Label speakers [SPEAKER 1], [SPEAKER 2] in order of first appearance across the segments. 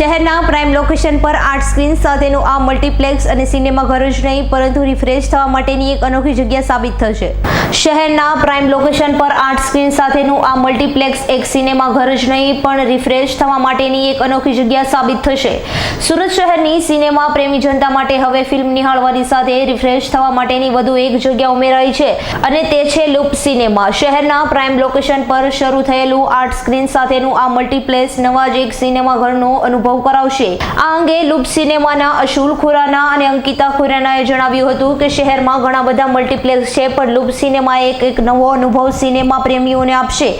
[SPEAKER 1] શહેરના prime location પર art screen સાથેનું આ મલ્ટીપ્લેક્સ અને સિનેમાઘર જ નહીં, પરંતુ રિફ્રેશ થવા માટેની એક અનોખી જગ્યા સાબિત થશે. શહેરના પ્રાઇમ લોકેશન પર આર્ટ સ્ક્રીન સાથેનું આ મલ્ટીપ્લેક્સ એક સિનેમાઘર જ નહીં, પણ રિફ્રેશ થવા માટેની એક અનોખી જગ્યા સાબિત થશે. સુરત શહેરની સિનેમા પ્રેમી જનતા માટે હવે ફિલ્મ નિહાળવાની સાથે રિફ્રેશ થવા માટેની વધુ એક જગ્યા ઉમેરાઈ છે, અને તે છે લૂપ સિનેમા. શહેરના પ્રાઇમ લોકેશન પર શરૂ થયેલું આર્ટ સ્ક્રીન સાથેનું આ મલ્ટીપ્લેક્સ નવા જ એક સિનેમાઘરનો અનુભવ કરાવશે. આ અંગે લૂપ સિનેમાના અશુલ ખુરાના અને અંકિતા ખુરાનાએ જણાવ્યું હતું કે શહેરમાં ઘણા બધા મલ્ટીપ્લેક્સ છે, પણ લૂપ સિનેમા એક એક નવો અનુભવ સિનેમા પ્રેમીઓને આપશે.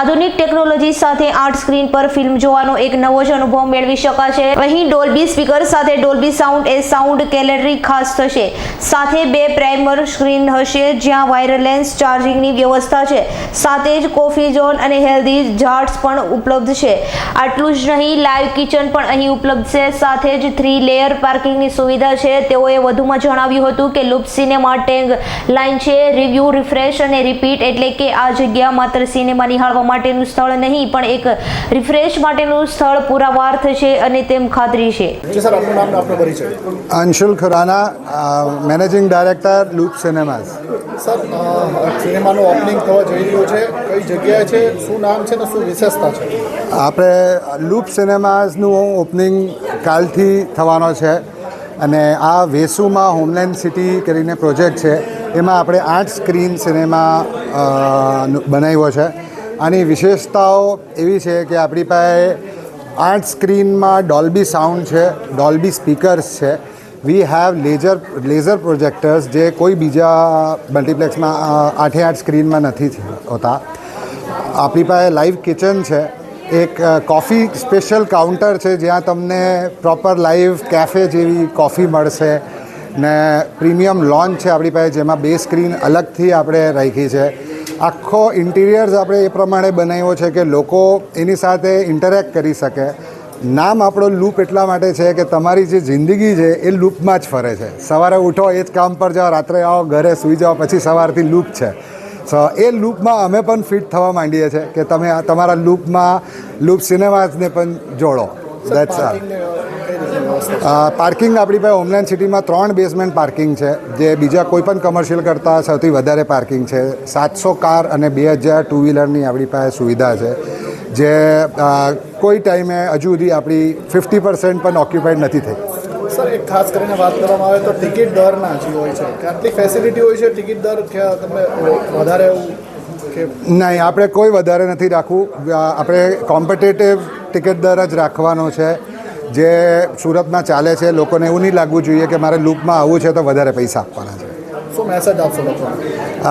[SPEAKER 1] આધુનિક ટેકનોલોજી સાથે આર્ટ સ્ક્રીન પર ફિલ્મ જોવાનો એક નવો જ અનુભવ મેળવી શકાશે. અહીં ડોલ્બી સ્પીકર સાથે ડોલ્બી સાઉન્ડ એ સાઉન્ડ કેલેરી ખાસ થશે. સાથે બે પ્રાઇમર સ્ક્રીન હશે, જ્યાં વાયરલેન્સ ચાર્જિંગની વ્યવસ્થા છે. સાથે જ કોફી ઝોન અને હેલ્ધી જાર્ટ્સ પણ ઉપલબ્ધ છે. આટલું જ નહીં, લાઈવ કિચન પણ અહીં ઉપલબ્ધ છે. સાથે જ થ્રી લેયર પાર્કિંગની સુવિધા છે. તેઓએ વધુમાં જણાવ્યું હતું કે લુપ સિનેમા ટેંગ લાઇન છે. રિવ્યુ રિફ્રેશ અને રિપીટ એટલે કે આ જગ્યા માત્ર સિનેમા નિહાળવા માટેનું સ્થળ નહીં પણ એક રિફ્રેશ માટેનું સ્થળ પુરાવાર થશે અને તેમ ખાતરી છે.
[SPEAKER 2] જી સર આપનું નામ ને આપનો પરિચય.
[SPEAKER 3] Anshul Khurana managing director Loop cinemas
[SPEAKER 2] sir સિનેમાનું opening થવા જઈ રહ્યું છે. કઈ જગ્યાએ છે? શું નામ છે ને શું વિશેષતા છે?
[SPEAKER 3] આપણે લૂપ સિનેમાઝનું ઓપનિંગ કાલથી થવાનો છે અને આ વેસુમાં હોમલેન્ડ સિટી કરીને પ્રોજેક્ટ છે. એમાં આપણે આઠ સ્ક્રીન સિનેમા બનાવ્યો છે. આની વિશેષતાઓ એવી છે કે આપણી પાસે આઠ સ્ક્રીનમાં ડોલ્બી સાઉન્ડ છે, ડોલ્બી સ્પીકર્સ છે. We have laser laser projectors જે કોઈ બીજા મલ્ટીપ્લેક્સમાં આઠે આઠ સ્ક્રીનમાં નથી હોતા. આપણી પાસે લાઈવ કિચન છે. એક કોફી સ્પેશિયલ કાઉન્ટર છે જ્યાં તમને પ્રોપર લાઈવ કેફે જેવી કોફી મળશે ને પ્રીમિયમ લોન્ચ છે આપણી પાસે, જેમાં બે સ્ક્રીન અલગથી આપણે રાખી છે. આખો ઇન્ટિરિયર્સ આપણે એ પ્રમાણે બનાવ્યો છે કે લોકો એની સાથે ઇન્ટરેક્ટ કરી શકે. નામ આપણો લૂપ એટલા માટે છે કે તમારી જે જિંદગી છે એ લૂપમાં જ ફરે છે. સવારે ઉઠો, એ જ કામ પર જાઓ, રાત્રે આવો, ઘરે સૂઈ જાઓ, પછી સવારથી લૂપ છે. સો એ લૂપમાં અમે પણ ફિટ થવા માંડીએ છીએ કે તમે તમારા લૂપમાં લૂપ સિનેમાઝને પણ જોડો. દેટ્સ આર
[SPEAKER 2] વ્યવસ્થા
[SPEAKER 3] પાર્કિંગ આપણી પાસે હોમલેન્ડ સિટીમાં ત્રણ બેઝમેન્ટ પાર્કિંગ છે જે બીજા કોઈ પણ કમર્શિયલ કરતાં સૌથી વધારે પાર્કિંગ છે. સાતસો કાર અને બે હજાર ટુ વ્હીલરની આપણી પાસે સુવિધા છે જે કોઈ ટાઈમે હજુ સુધી આપણી ફિફ્ટી પર્સન્ટ પણ ઓક્યુપાઈડ નથી થઈ.
[SPEAKER 2] સર એક ખાસ કરીને વાત કરવામાં આવે તો ટિકિટ દરના જે હોય છે કે આટલી ફેસિલિટી હોય છે ટિકિટ દર તમે વધારે એવું
[SPEAKER 3] નહીં આપણે કોઈ વધારે નથી રાખવું. આપણે કોમ્પિટેટિવ ટિકિટ દર જ રાખવાનો છે. જે સુરતમાં ચાલે છે લોકોને એવું નહીં લાગવું જોઈએ કે મારે લૂપમાં આવવું છે તો વધારે પૈસા આપવાના છે.
[SPEAKER 2] શું મેસેજ આપશો લોકોને?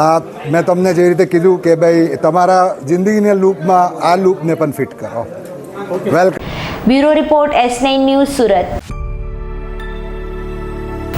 [SPEAKER 3] આ મેં તમને જે રીતે કીધું કે ભાઈ તમારા જિંદગીને લૂપમાં આ લૂપને પણ ફિટ કરો. Welcome
[SPEAKER 1] bureau report S nine news Surat.